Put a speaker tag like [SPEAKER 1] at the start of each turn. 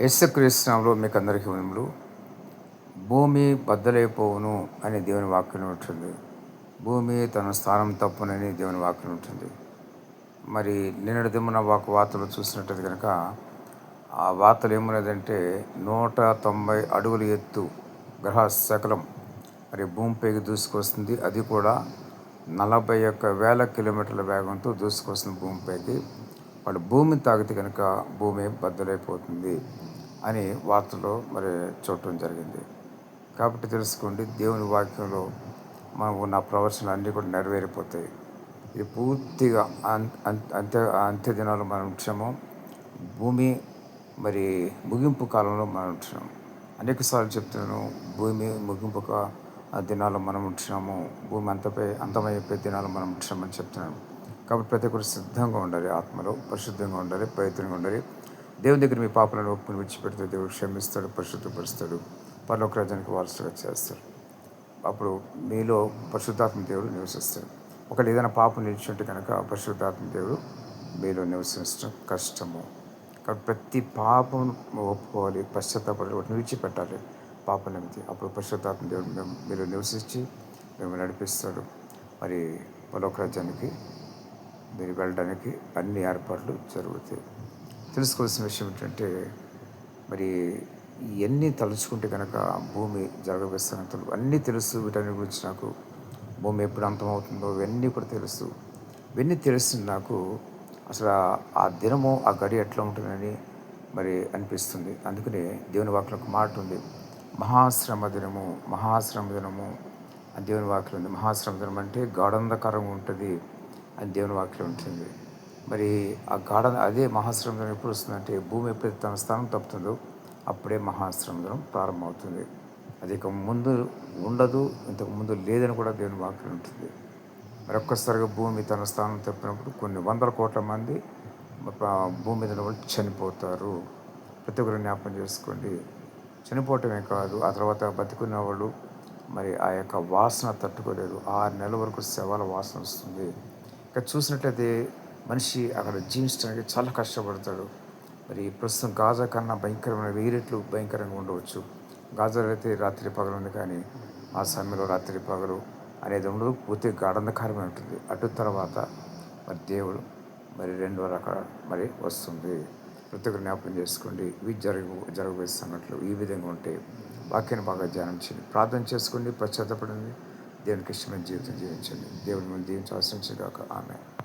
[SPEAKER 1] యేసుక్రీస్తునామలో మీకు అందరికీ వందములు భూమి బద్దలైపోవును అని దేవుని వాక్యం ఉంటుంది. భూమి తన స్థానం తప్పునని దేవుని వాక్యం ఉంటుంది. మరి నిన్నటి దిమ్మన ఒక వార్తలు చూసినట్టు కనుక ఆ వార్తలు ఏమన్నదంటే నూట తొంభై అడుగుల ఎత్తు గ్రహ శకలం మరి భూమిపైకి దూసుకొస్తుంది. అది కూడా నలభై ఒక్క వేల కిలోమీటర్ల వేగంతో దూసుకొస్తుంది భూమిపైకి వాళ్ళు భూమిని తాగితే కనుక భూమి బద్దలైపోతుంది అని వార్తలో మరి చూడటం జరిగింది. కాబట్టి తెలుసుకోండి దేవుని వాక్యంలో మనకు ఉన్న ప్రవర్శనలు అన్నీ కూడా నెరవేరిపోతాయి. ఇది పూర్తిగా అంత్య అంత్య దినాలు మనం ఉంచాము భూమి మరి ముగింపు కాలంలో మనం ఉంటున్నాము. అనేక సార్లు చెప్తున్నాను భూమి ముగింపు దినాలు మనం ఉంటున్నాము. భూమి అంతపై అంతమైపోయే దినాలు మనం ఉంటున్నామని చెప్తున్నాను. కాబట్టి ప్రతి ఒక్కరు సిద్ధంగా ఉండాలి ఆత్మలో పరిశుద్ధంగా ఉండాలి ప్రయత్నంగా ఉండాలి. దేవుని దగ్గర మీ పాపలను ఒప్పుకుని విడిచిపెడితే దేవుడు క్షమిస్తాడు పరిశుద్ధపరుస్తాడు పర్లోక రాజ్యానికి వారసుగా చేస్తాడు. అప్పుడు మీలో పరిశుద్ధాత్మ దేవుడు నివసిస్తాడు. ఒకటి ఏదైనా పాపం నిలిచుంటే కనుక పరిశుద్ధాత్మ దేవుడు మీలో నివసించడం కష్టము. కాబట్టి ప్రతి పాపం ఒప్పుకోవాలి పశ్చాత్తాపడాలి వాటిని విడిచిపెట్టాలి. పాపం నిమితి అప్పుడు పరిశుద్ధాత్మ దేవుడు మేము మీరు నివసించి మేము నడిపిస్తాడు. మరి పలోక రాజ్యానికి మీరు వెళ్ళడానికి అన్ని ఏర్పాట్లు జరుగుతాయి. తెలుసుకోవాల్సిన విషయం ఏంటంటే మరి ఇవన్నీ తలుచుకుంటే కనుక భూమి జరగవేస్తానంతలు అన్నీ తెలుసు. వీటన్ని గురించి నాకు భూమి ఎప్పుడు అంతమవుతుందో ఇవన్నీ కూడా తెలుసు. ఇవన్నీ తెలుస్తుంది నాకు అసలు ఆ దినము ఆ గడి ఎట్లా ఉంటుందని మరి అనిపిస్తుంది. అందుకనే దేవుని వాక్యం ఒక మాట ఉంది. మహాశ్రమ దినము మహాశ్రమ దినము దేవుని వాక్యం ఉంది. మహాశ్రమ దినం అంటే గాఢంధకరంగా ఉంటుంది. అని దేవుని వాక్యం ఉంటుంది మరి ఆ గాఢ అదే మహాశ్రమం ఎప్పుడు వస్తుందంటే భూమి ఎప్పుడైతే తన స్థానం తప్పుతుందో అప్పుడే మహాశ్రమం ప్రారంభమవుతుంది. అది ఇక ముందు ఉండదు ఇంతకు ముందు లేదని కూడా దేవుని వాక్యం ఉంటుంది మరి ఒక్కసారిగా భూమి తన స్థానం తప్పినప్పుడు కొన్ని వందల కోట్ల మంది భూమి మీద వాళ్ళు చనిపోతారు. ప్రతి ఒక్కరు జ్ఞాపకం చేసుకోండి. చనిపోవటమే కాదు ఆ తర్వాత బతికున్న వాళ్ళు మరి ఆ యొక్క వాసన తట్టుకోలేరు ఆరు నెలల వరకు శవాల వాసన వస్తుంది. ఇక్కడ చూసినట్లయితే మనిషి అక్కడ జీవించడానికి చాలా కష్టపడతాడు. మరి ప్రస్తుతం గాజా కన్నా భయంకరమైన వెయ్యి రెట్లు భయంకరంగా ఉండవచ్చు. గాజాలో అయితే రాత్రి పగలు ఉంది కానీ ఆ సమయంలో రాత్రి పగలు అనేది ఉండదు. పూర్తి గాఢంధకారమే ఉంటుంది. అటు తర్వాత మరి దేవుడు మరి రెండు రకాల మరి వస్తుంది. ప్రతి ఒక్కరు జ్ఞాపకం చేసుకోండి. ఇవి జరుగు జరగబోయే సంఘటనలు ఈ విధంగా ఉంటే వాక్యాన్ని బాగా ధ్యానం చేయండి ప్రార్థన చేసుకోండి పశ్చాత్తపడండి. దేవునికి ఇష్టమైన జీవితం జీవించండి. దేవుని ముందు దీవించి ఆశ్రయించగాక ఆమె